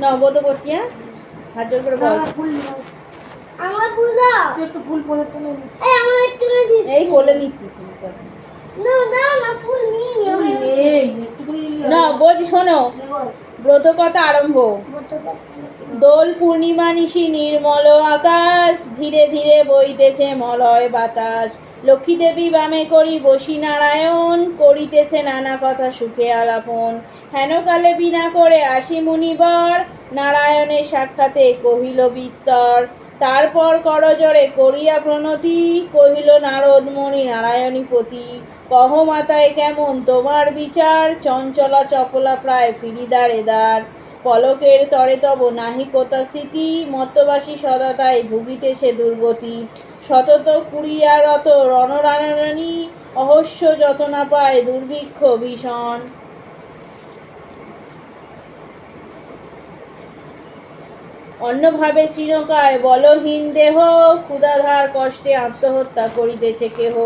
না অবধ করছি হ্যাঁ হাত জোর করে বল। আমার ফুল দাও তুই একটু ফুল পরে। এই আমার একটু এই বলে নিচ্ছি ফুলটা। না বলছি শোনো এবার ব্রত কথা আরম্ভ। দোল পূর্ণিমা নিশি নির্মল আকাশ ধীরে ধীরে বইতেছে মলয় বাতাস। লক্ষ্মী দেবী বামে করি বসি নারায়ণ করিতেছে নানা কথা সুখে আলাপন। হেনকালে বিনা করে আসি মুনিবর নারায়ণের সাক্ষাতে কহিল বিস্তর। তারপর করজরে করিয়া প্রণতি কহিল নারদ মণি নারায়ণী পতি। কহ মাতায় কেমন তোমার বিচার? চঞ্চলা চপলা প্রায় ফিরিদার এদার। পলকের তরে তব নাহি কোথা স্থিতি? মত্তবাসী সদা তাই ভুগিতেছে দুর্গতি। সতত কুড়িয়ারত রণরানী অহস্য যতনা পায় দুর্ভিক্ষ ভীষণ। অন্যভাবে শ্রীনকায় বলহীন দেহ ক্ষুদাধার কষ্টে আত্মহত্যা করিতেছে কেহ।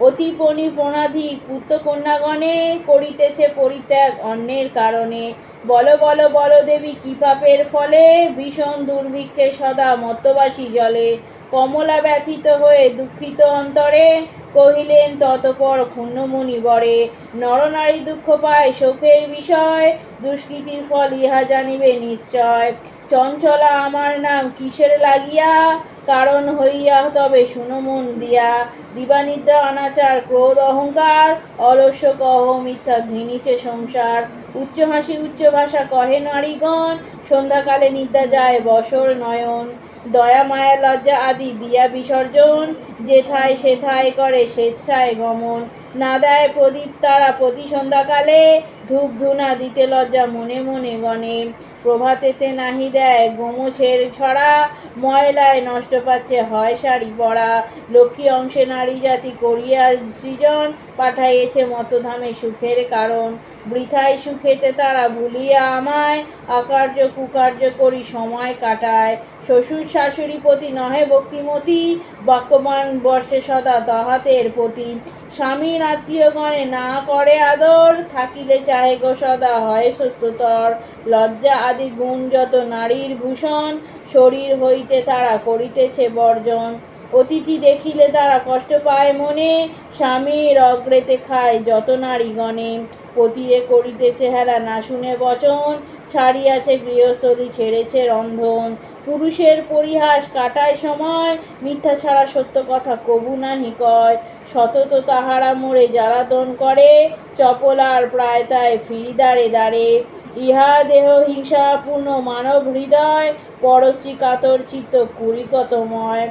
অতি পণি প্রণাধি পুত্রকন্যাগণে করিতেছে পরিত্যাগ অন্যের কারণে। বল বল বল দেবী কি পাপের ফলে ভীষণ দুর্ভিক্ষে সদা মত্তবাসী জলে। কমলা ব্যথিত হয়ে দুঃখিত অন্তরে কহিলেন, ততপর ক্ষুণ্ণমণি বরে, নরনারী দুঃখ পায় শোকের বিষয়, দুষ্কৃতির ফল ইহা জানিবে নিশ্চয়। চঞ্চলা, আমার নাম কিসের লাগিয়া কারণ হইয়া তবে শুনো মন দিয়া, দিবানিদ্রা, অনাচার, ক্রোধ, অহংকার অলস্য কহ, মিথ্যা, ঘৃণিছে সংসার। উচ্চ হাসি, উচ্চ ভাষা কহে নারীগণ, সন্ধ্যাকালে নিদ্রা যায় বসর নয়ন। দয়া, মায়া, লজ্জা আদি দিয়া বিসর্জন যেথায় সেথায় করে স্বেচ্ছায় গমন। না দেয় প্রদীপ তারা প্রতি সন্ধ্যাকালে ধূপ ধুনা দিতে লজ্জা মনে মনে গণে প্রভাতেতে নাহি দেয় গোমছের ছড়া, ময়লায় নষ্ট পাচ্ছে হয় শাড়ি পরা। লক্ষ্মী অংশে নারী জাতি করিয়া সৃজন, পাঠাইয়েছে মতধামে সুখের কারণ। বৃথায় সুখেতে তারা ভুলিয়া আমায়, অকার্য কুকার্য করি সময় কাটায়। শ্বশুর শাশুড়ি প্রতি নহে ভক্তিমতী বাক্যবান বর্ষে সদা তাহাতের প্রতি স্বামীর আত্মীয়গণে না করে আদর, থাকিলে চাহে গো সদা হয় সুস্থতর। লজ্জা আদি গুণ যত নারীর ভূষণ, শরীর হইতে তারা করিতেছে বর্জন। অতিথি দেখিলে তারা কষ্ট পায় মনে, স্বামীর অগ্রেতে খায় যত নারীগণে। পতিরে করিতেছে হেরা না শুনে বচন, ছাড়িয়াছে গৃহস্থলী ছেড়েছে রন্ধন। পুরুষের পরিহাস কাটায় সময়, মিথ্যা ছাড়া সত্য কথা কবু নাহি কয়। সতত তাহারা মোড়ে জ্বালাতন করে চপলার প্রায় তাই ফিরি দাঁড়ে দাঁড়ে। ইহা দেহ হিংসাপূর্ণ মানব হৃদয়, পরশ্রী কাতর চিত্ত কুড়িকতময়।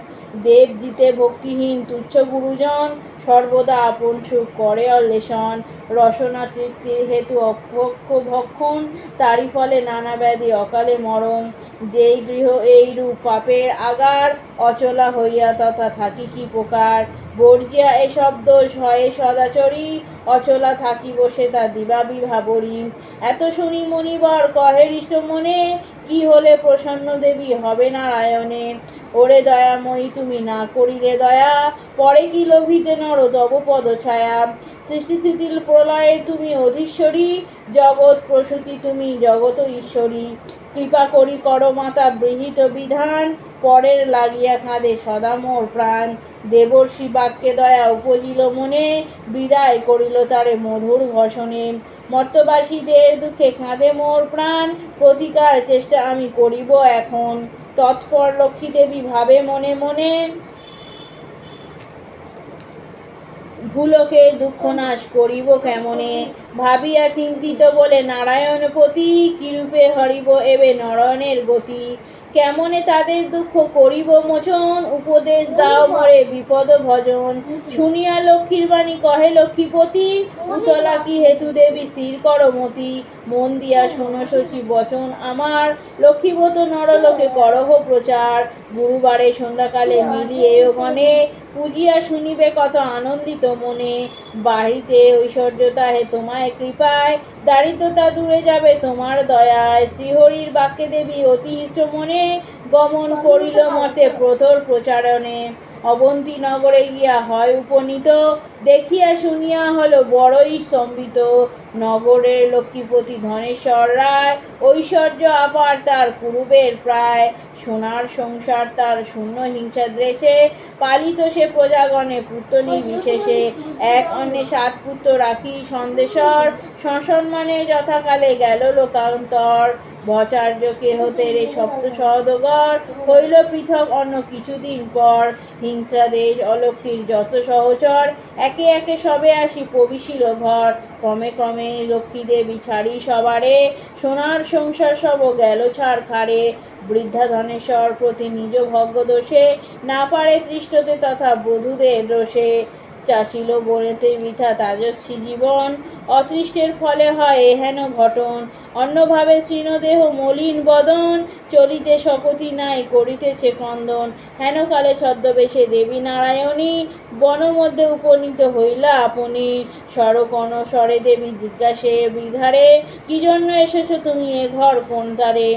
দেব জিতে ভক্তিহীন তুচ্ছ গুরুজন সর্বদা আপন সুখ করে অন্বেষণ রসনা তৃপ্তির হেতু অভক্ষ ভক্ষণ, তারই ফলে নানা ব্যাধি অকালে মরণ। যেই গৃহ এই রূপ পাপের আগার, অচলা হইয়া তথা থাকি কি প্রকার? বর্জিয়া এসব দোষ হয় সদাচরী অচলা থাকি বসে তা দিবা বিভাবরী এত শুনি মণিবর, কহে হৃষ্ট মনে, কি হলে প্রসন্ন দেবী হবে নারায়ণে? ওরে দয়াময়ী, তুমি না করিলে দয়া, পরে কি লোভিতে নর, তব পদ ছায়া। সৃষ্টিস্থিতি প্রলয়ের তুমি অধীশ্বরী, জগৎ প্রসূতি তুমি জগত ঈশ্বরী। কৃপা করি কর মাতা বৃহিত বিধান, পরের লাগিয়া কাঁদে সদা মোর প্রাণ। দেবর্ষি বাক্যে দয়া উপজিল মনে, বিদায় করিল তারে মধুর ঘষণে মর্তবাসীদের দুঃখে কাঁদে মোর প্রাণ। প্রতিকার চেষ্টা আমি করিব এখন। তৎপর লক্ষ্মী দেবী ভাবে মনে মনে ভুলোকে দুঃখ নাশ করিব কেমনে? ভাবিয়া চিন্তিত বলে নারায়ণপতি কিরূপে হরিব এবে নরণের গতি? কেমনে তাদের দুঃখ করিব মোচন? উপদেশ দাও মরে বিপদ ভজন। শুনিয়া লক্ষ্মীর বাণী কহে, লক্ষ্মীপতি, উতলা কি হেতু দেবী স্থির করমতি মন দিয়া শোনো শচী বচন আমার। লক্ষ্মীবত নরলোকে করহ প্রচার। গুরুবারে সন্ধ্যাকালে মিলিয়ে গণে পুজিয়া শুনিবে কত আনন্দিত মনে। বাড়িতে ঐশ্বর্যতা হে তোমায় কৃপায়, দারিদ্রতা দূরে যাবে তোমার দয়ায়। শ্রীহরির বাক্যে দেবী অতি ইষ্ট মনে গমন করিল মতে প্রথর প্রচারণে। অবন্তী নগরে গিয়া হয় উপনীত, দেখিয়া শুনিয়া হলো বড়ই সম্বিত নগরের লক্ষ্মীপতি ধনেশ্বর রায়, ঐশ্বর্য আবার তার কুরুবের প্রায়। সোনার সংসার তার শূন্য হিংসা দেশে। পালিত সে প্রজাগণে পুত্র নির্বিশেষে। এক অন্যে সাত পুত্র রাখি সন্দেশর সসম্মানে যথাকালে গেল লোকান্তর। ভচার্য কেহ তেরে সপ্ত সহদগর। হইল পৃথক অন্য কিছুদিন পর। হিংস্রা দেশ অলক্ষীর যত সহচর। একে একে সবে আসি প্রবিশিল ভর ক্রমে ক্রমে লক্ষ্মী দেবী ছাড়ি সবারে, সোনার সংসার সব গেল ছাড় খারে বৃদ্ধা ধনেশ্বর প্রতি নিজ ভগ্য দোষে না পারে তৃষ্টতে তথা বধূদের দোষে। চাচিল বনেতে বৃথা তাজস্বী জীবন। অতৃষ্টের ফলে হয় এহেন ঘটন। অন্যভাবে শীর্ণদেহ মলিন বদন, চলিতে শকতি নাই, করিতেছে ক্রন্দন। হেনকালে ছদ্মবেশে দেবী নারায়ণী বন মধ্যে উপনীত হইলা আপনি। স্বরকণ স্বরে দেবী জিজ্ঞাসে, বিধারে, কি জন্য এসেছ তুমি এ ঘর কোন তারে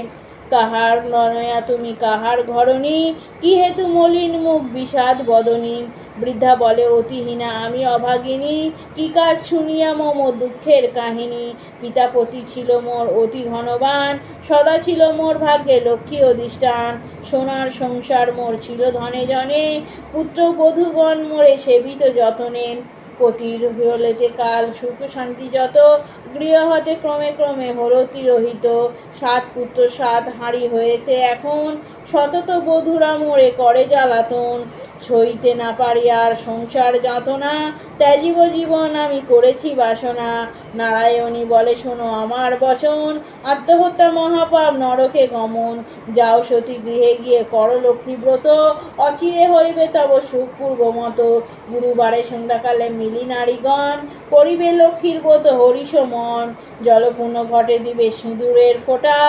কাহার ননয়া তুমি কাহার ঘরণী? কি হেতু মলিন মুখ বিষাদ বদনী? বৃদ্ধা বলে, অতিহীনা আমি অভাগিনী। কি কাজ শুনিয়া মম দুঃখের কাহিনী? পিতাপতি ছিল মোর অতি ঘনবান সদা ছিল মোর ভাগ্যে লক্ষ্মী অধিষ্ঠান। সোনার সংসার মোর ছিল ধনে জনে। পুত্র বধূগণ মোরে সেবিত যতনে। পতির হলেতে কাল সুখ শান্তি যত গৃহ হতে ক্রমে ক্রমে হলো তিরোহিত সাত পুত্র, সাত হাঁড়ি হয়েছে এখন। শতত বধুরা মোড়ে করে জ্বালাতন। সইতে না পারি আর সংসার যাতনা ত্যাজিব জীবন আমি করেছি বাসনা। নারায়ণী বলে শোনো আমার বচন আত্মহত্যা মহাপাপ নরকে গমন। যাও সতী গৃহে গিয়ে কর লক্ষ্মীব্রত অচিরে হইবে তব সুখ পূর্বমত। গুরুবারে সন্ধ্যাকালে মিলি নারীগণ করিবে লক্ষ্মীর ব্রত হরিষ মন জলপূর্ণ ঘটে দিবে সিঁদুরের ফোঁটা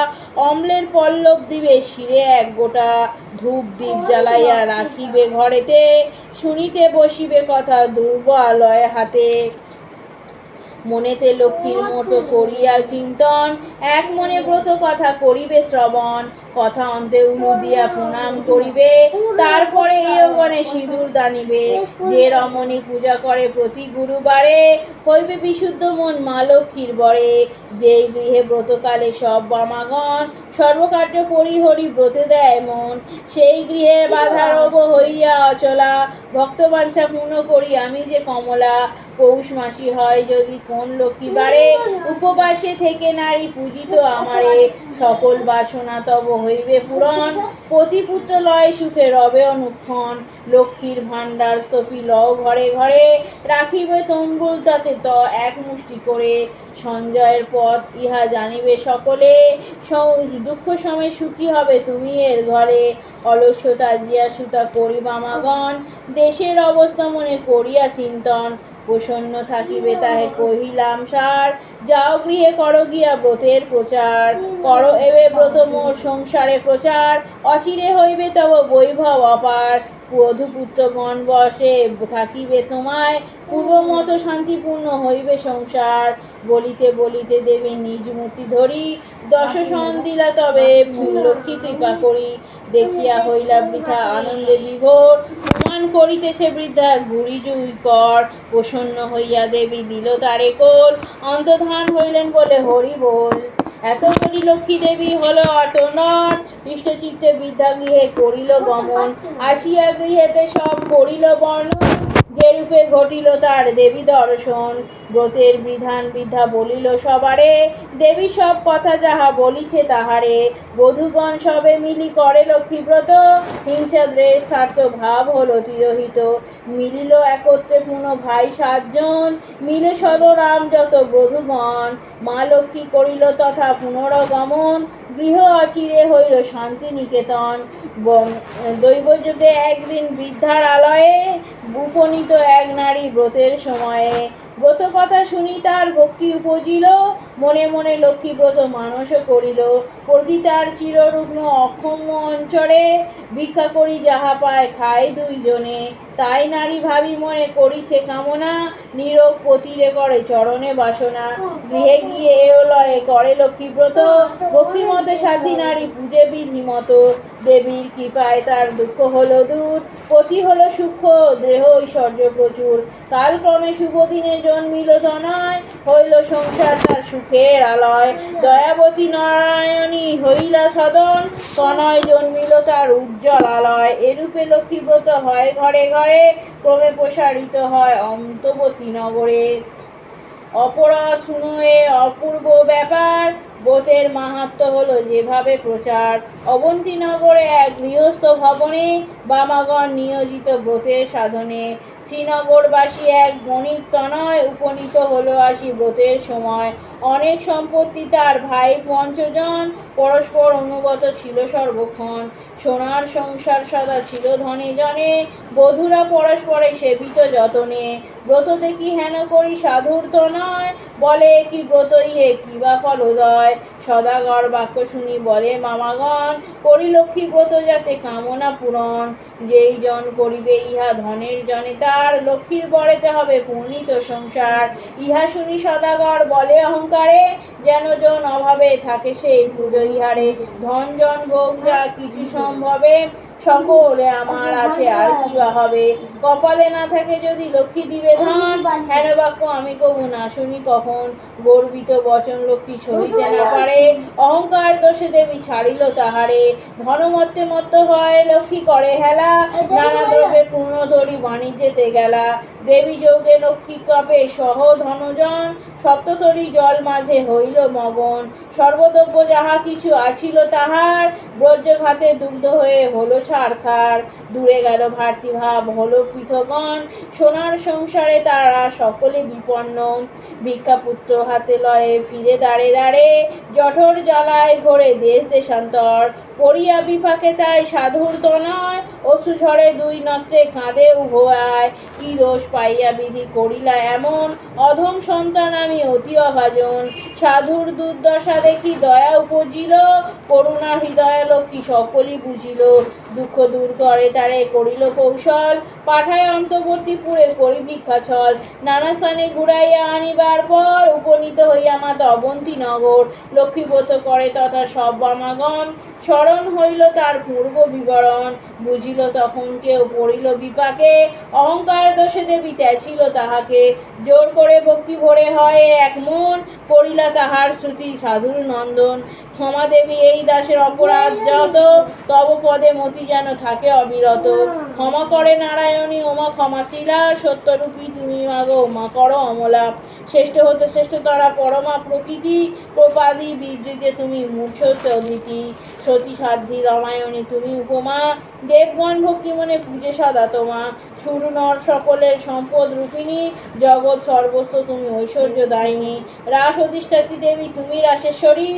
অম্লের পল্লব দিবে শিরে এক গোটা। ধূপ দীপ জ্বালাইয়া রাখিবে ঘরেতে শুনিতে বসিবে কথা দুর্বলয় হাতে। মনেতে লক্ষ্মীর মতো করিয়া চিন্তন, এক মনে ব্রত কথা করিবে শ্রবণ। কথা অন্তে উলু দিয়া প্রণাম করিবে। তারপরে সিঁদুর দানিবে। যে রমণী পূজা করে প্রতি গুরুবারে, হইবে বিশুদ্ধ মন বরে। গৃহে ব্রতকালে সব বামাগণ সর্বকার্য পরিহরি ব্রতে দেয় মন। সেই গৃহে বাধারব হইয়া অচলা পূর্ণ করি আমি যে কমলা। পৌষ মাসি হয় যদি কোন লক্ষ্মী বারে উপবাসে থেকে নারী পূজিত আমারে। সকল বাসনা তব হইবে পূরণ। পতিপুত্র লয় সুখে রবে অনুক্ষণ। লক্ষ্মীর ভাণ্ডার স্তপি লও ঘরে ঘরে। রাখিবে তম্বুল তাতে ত এক মুষ্টি করে। সঞ্জয়ের পথ ইহা জানিবে সকলে। দুঃখ সময় সুখী হবে তুমি এর ঘরে। অলস্যতা জিয়া সুতা করি বামাগণ দেশের অবস্থা মনে করিয়া চিন্তন। প্রসন্ন থাকিবে তাহে কহিলাম, সার, যাও গৃহে করো গিয়া ব্রতের প্রচার। করো এবে ব্রত মোর সংসারে প্রচার। অচিরে হইবে তব বৈভব অপার। বধূপুত্রগণ বসে থাকিবে তোমায়, পূর্বমতো শান্তিপূর্ণ হইবে সংসার। বলিতে বলিতে দেবে নিজ মূর্তি ধরি, দশ সন দিলা তবে লক্ষ্মী কৃপা করি। দেখিয়া হইলা বৃথা আনন্দে বিভোর, প্রমাণ করিতেছে বৃদ্ধা গুড়ি জুই কর। প্রসন্ন হইয়া দেবী দিল তারে কোল অন্তধান হইলেন বলে হরি বল। এত করি লক্ষ্মী দেবী হলো অটনট। বিদ্যা গৃহে করিল গমন। আসিয়া গৃহেতে সব করিল বর্ণন। যেরূপে ঘটিল তার দেবী দর্শন, ব্রতের বিধান বিধা বলিল সবারে। দেবী সব কথা যাহা বলিছে তাহারে। বধূগণ সবে মিলি করে লক্ষ্মীব্রত হিংসা, দ্বেষ স্বার্থ ভাব হলো তিরোহিত। মিলিল একত্রে পুনঃ ভাই সাতজন। মিলে সদরাম যত বধূগণ। মা লক্ষ্মী করিল তথা পুনরগমন। গৃহ অচিরে হইল শান্তি নিকেতন দৈবযুগে একদিন বৃদ্ধার আলয়ে উপনীত এক নারী ব্রতের সময়ে ব্রত কথা শুনি তার ভক্তি উপজিল। মনে মনে লক্ষ্মীব্রত মানস করিল। প্রতি তার চিররুগ্ন অক্ষম্য অঞ্চলে ভিক্ষা করি যাহা পায় খায় দুইজনে। তাই নারী ভাবি মনে করিছে কামনা, নীরব পতিরে করে চরণে বাসনা। গৃহে গিয়ে এও লয়ে করে লক্ষ্মীব্রত ভক্তিমতে সাধী নারী পূজে বিধি মতো দেবীর কৃপায় তার দুঃখ হলো দূর। পতি হলো সূক্ষ্ম দেহ ঐশ্বর্য প্রচুর। কালক্রমে শুভ দিনে জন্মিল তনয়। হইল সংসার তার সুখের আলয় দয়াবতী নারায়ণী হইলা সদন। তনয় জন্মিল তার উজ্জ্বল আলয়। এরূপে লক্ষ্মীব্রত হয় ঘরে ঘরে, ক্রমে প্রসারিত হয় অন্তবতী নগরে। অপরা শুনোয়ে অপূর্ব ব্যাপার, ব্রতের মাহাত্ম হলো যেভাবে প্রচার। অবন্তীনগরে এক গৃহস্থ ভবনে বামাগণ নিয়োজিত ব্রতের সাধনে শ্রীনগরবাসী এক বণিক তনয় উপনীত হলো আসি ব্রতের সময়। অনেক সম্পত্তি তার ভাই পঞ্চজন, পরস্পর অনুগত ছিল সর্বক্ষণ। সোনার সংসার সদা ছিল ধনে জনে, বধূরা পরস্পরে সেবিত যতনে। ব্রত দেখি হেন করি সাধুর তো নয় বলে কি ব্রত, ইহে কি বা ফলদয়? সদাগর বাক্য শুনি বলে, মামাগণ, পরিলক্ষী ব্রত যাতে কামনা পূরণ। যেই জন করিবে ইহা ধনের জনে, তার লক্ষ্মীর বরেতে হবে পূর্ণিত সংসার। ইহা শুনি সদাগর বলে অহংকারে, যেন জন অভাবে থাকে সেই পুজো ইহারে। ধন, জন ভোগ যা কিছু সম্ভবে সকলে আমার আছে আর কি বা হবে? কপালে না থাকে যদি লক্ষ্মী দিবে ধন হেন বাক্য আমি কবু না শুনি কখন গর্বিত বচন লক্ষ্মী সহিতে না পারে। অহংকার দোষে দেবী ছাড়িল তাহারে। ধনমত্তে মত্ত হয় লক্ষ্মী করে হেলা। নানা দ্রব্যে পূর্ণ ধরি বাণিজ্যেতে গেলা। দেবী যোগে লক্ষ্মী কাপে সহ ধনজন সপ্ততরী জল মাঝে হইল মগন। সর্বদ্রব্য যাহা কিছু আছিল তাহার, ব্রজঘাতে দুগ্ধ হয়ে হলো ছাড়খার দূরে গেল ভারতী ভাব হলো পৃথগণ। সোনার সংসারে তারা সকলে বিপন্ন। ভিক্ষাপুত্র হাতে লয়ে ফিরে দাঁড়ে দাঁড়ে জঠর জ্বালায় ঘোরে দেশ দেশান্তর। পড়িয়া বিপাকে তাই সাধুর তো নয় অসু ঝড়ে দুই নত্রে কাঁদে উভয়ায় কি দোষ পাইয়া বিধি করিলা এমন অধম সন্তান আমি অতি অভাজন। সাধুর দুর্দশা দেখি দয়া উপজিল, করুণা হৃদয় লক্ষ্মী সকলই বুঝিল। দুঃখ দূর করে তারে করিল কৌশল, পাঠায় অন্তর্বর্তীপুরে করি ভিক্ষাছল নানা স্থানে ঘুরাইয়া আনিবার পর উপনীত হইয়া মাতা অবন্তী নগর। লক্ষ্মীব্রত করে তথা সব বামাগণ, স্মরণ হইল তার পূর্ব বিবরণ। বুঝিল তখন কেউ পড়িল বিপাকে, অহংকার দোষে দেবী ত্যাছিল তাহাকে। জোর করে ভক্তি ভরে হয় এক মন করিলা তাহার শ্রুতি সাধুর নন্দন। ক্ষমা দেবী এই দাসের অপরাধ যত, তব পদে মতি যেন থাকে অবিরত। ক্ষমা করে নারায়ণী, ওমা ক্ষমাশীলা, সত্যরূপী তুমি মাগো, ওমা করো অমলা। শ্রেষ্ঠ হতে শ্রেষ্ঠতরা পরমা প্রকৃতি, প্রপাদি বিদ্রিতে তুমি মূর্ছত অদিতি। সতী সাধ্যী রমায়ণী তুমি উপমা, দেবগণ ভক্তি মনে পূজে সদা তোমা। সুর নর সকলের সম্পদ রূপিণী, জগৎ সর্বস্ব তুমি ঐশ্বর্য দায়িনী রাস অধিষ্ঠাত্রী দেবী, তুমি রাসেশ্বরী।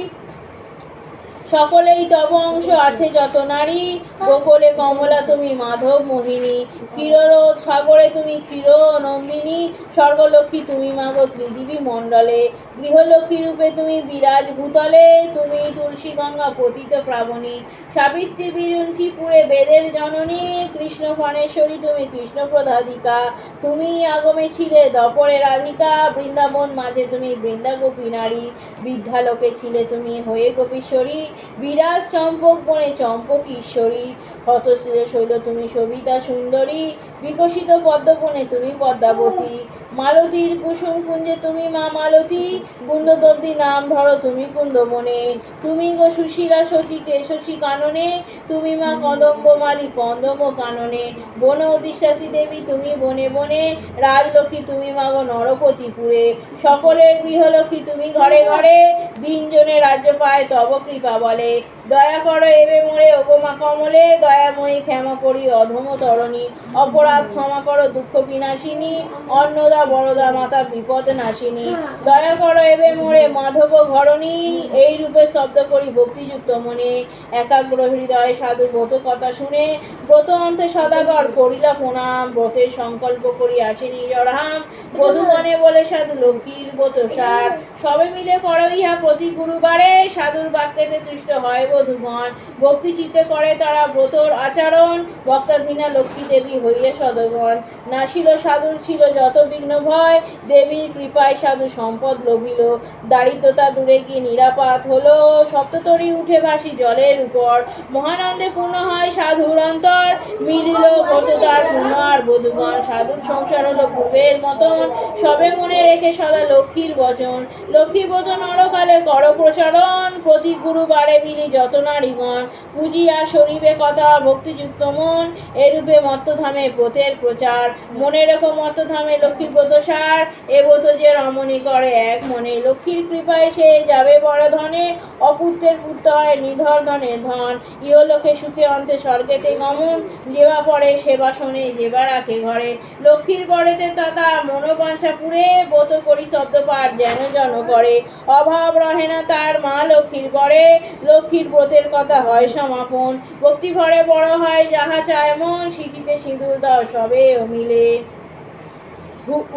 সকলেই তব অংশ আছে যত নারী। গোকুলে কমলা তুমি মাধব মোহিনী ক্ষীররোধ সাগরে তুমি কির নন্দিনী স্বর্গলক্ষ্মী তুমি মাগো ত্রিদেবী মণ্ডলে, গৃহলক্ষ্মী রূপে তুমি বিরাজ ভূতলে তুমি তুলসী গঙ্গা পতিত প্রাবণী, সাবিত্রী বিরুঞ্চিপুরে বেদের জননী, কৃষ্ণ ফণেশ্বরী তুমি কৃষ্ণ প্রধাধিকা, তুমি আগমে ছিলে দপরে রাধিকা, বৃন্দাবন মাঝে তুমি বৃন্দা গোপী নারী, বৃদ্ধালোকে ছিলে তুমি হয়ে গোপীশ্বরী বিরাজ চম্পক বনে চম্পক ঈশ্বরী। হতশিলে শৈল তুমি সবিতা সুন্দরী, বিকশিত পদ্মবনে তুমি পদ্মাবতী, মালতীর কুসুম কুঞ্জে তুমি মা মালতী কুন্দদব্দি নাম ধরো তুমি কুন্দবনে, তুমি গো সুশীলা সতী কেশসী কাননে, তুমি মা কদম্ব মালি কন্দম কাননে, বন অধিষ্ঠাত্রী দেবী তুমি বনে বনে, রাজলক্ষ্মী তুমি মাগো নরপতিপুরে, সকলের গৃহলক্ষ্মী তুমি ঘরে ঘরে, দিনজনে রাজ্য পায় তব কৃপা বলে, দয়া করো এবে মোরে ওগো মা কমলে, দয়া দয়াময়ী ক্ষমা করি, অধম তরণী, অপরাধ ক্ষমা করো, দুঃখ বিনাশিনী, অন্নদা বড়দা মাতা বিপদ নাশিনী। দয়া করো এবে মোরে মাধব ঘরণী, এই রূপে শব্দ করি ভক্তিযুক্ত মনে। একাগ্র হৃদয়ে সাধু ব্রত কথা শুনে, ব্রত অন্তে সদাগর করিলা প্রণাম। ব্রতের সংকল্প করি আসেনি জড়হাম বধুগণে বলে সাধু লক্ষ্মীর ব্রত সার। সবে মিলে করো ইহা প্রতি গুরুবারে। সাধুর বাক্যেতে তুষ্ট হয় বধুগণ। ভক্তি চিত্তে করে তারা ব্রতর আচরণ। বক্তাধীনা লক্ষ্মী দেবী হইলে সদগণ। নাসিল সাধুর ছিল যত বিঘ্ন ভয়, দেবীর কৃপায় সাধু সম্পদ লভিল। দারিদ্রতা দূরে গিয়ে নিরাপাত হলো। সপ্ততরী উঠে ভাসি জলের উপর। মহানন্দে পূর্ণ হয় সাধুর অন্তর। মিলিল ব্রতদার পূর্ণ আর বধুগণ। সাধুর সংসার হলো পূর্বের মতন। সবে মনে রেখে সদা লক্ষ্মীর বচন। লক্ষ্মী ব্রত অরকালে কর প্রচারণ। প্রতি গুরুবারে মিলি যত নারীগণ। পুজিয়া শরীবে কথা ভক্তিযুক্ত মন, এরূপে মত্তধামে ব্রতের প্রচার। মনে রেখো মত্তধামে লক্ষ্মী ব্রত সার, এ ব্রত যে রমণী করে এক মনে। লক্ষ্মীর কৃপায় সে যাবে বড় ধনে, অপুত্রের পুত্র হয় নিধর ধনে ধন। ইহলোকে সুখে অন্তে স্বর্গেতে গমন, যেবা পড়ে সেবা শোনে, যেবা রাখে ঘরে। লক্ষ্মীর পরেতে তাতা মনোবাঞ্ছা পুরে, ব্রত করি শব্দ পাঠ যেন জন করে। অভাব রহে না তার মা লক্ষ্মীর পরে, লক্ষ্মীর ব্রতের কথা হয় সমাপন। ভক্তি ভরে বড় হয় যাহা চায় মন সিঁথিতে সিঁদুর দাও সবে ও মিলে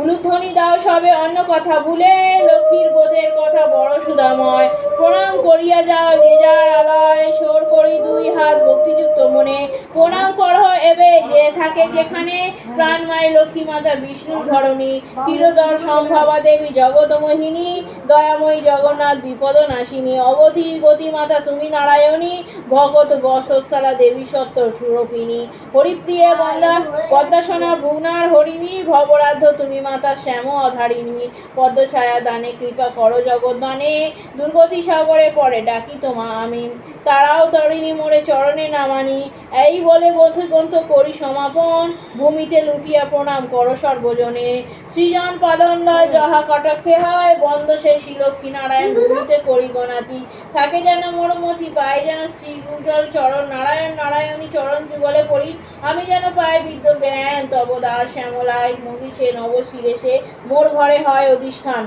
উলুধ্বনি দাও সবে, অন্য কথা ভুলে, লক্ষ্মীর বোধের কথা বড় সুদাময়। প্রণাম করিয়া যাও, যে যার আলয়, সোর করি দুই হাত ভক্তিযুক্ত মনে। প্রণাম কর এবে, যে থাকে যেখানে, প্রাণময় লক্ষ্মী মাতা বিষ্ণুর ধরণী ক্ষীরোদর সম্ভবা দেবী জগত মোহিনী দয়াময়ী জগন্নাথ বিপদ নাশিনী। অবধির গতি মাতা তুমি নারায়ণী ভগত বসৎসালা দেবী সত্য সুরপিনী হরিপ্রিয়ে বন্দা, পদ্মাসনা ভুগনার হরিণী ভবরাধ্য তুমি মাতা শ্যাম অধারিণী পদ্মছায়া দানে কৃপা করো জগদ্দানে। দুর্গতি সাগরে পড়ে, ডাকি তোমা আমি তারাও তরিণী মোড়ে চরণে নামানি। এই বলে বন্ধুগ্রন্থ করি সমাপন। ভূমিতে লুটিয়া প্রণাম করো সর্বজনে। সৃজন পালন লয় যাহা কটাক্ষে হয়, বন্ধ সে শ্রীলক্ষ্মী নারায়ণ ভূমিতে করি গণাতি। থাকে যেন মোরমতি, পায় যেন শ্রী উজ্জ্বল চরণ, নারায়ণ নারায়ণী চরণ যুগলে পড়ি। আমি যেন পাই বিদ্য জ্ঞান তব দাস শ্যামলায় মহিষে নবশিরে সে মোর ঘরে হয় অধিষ্ঠান।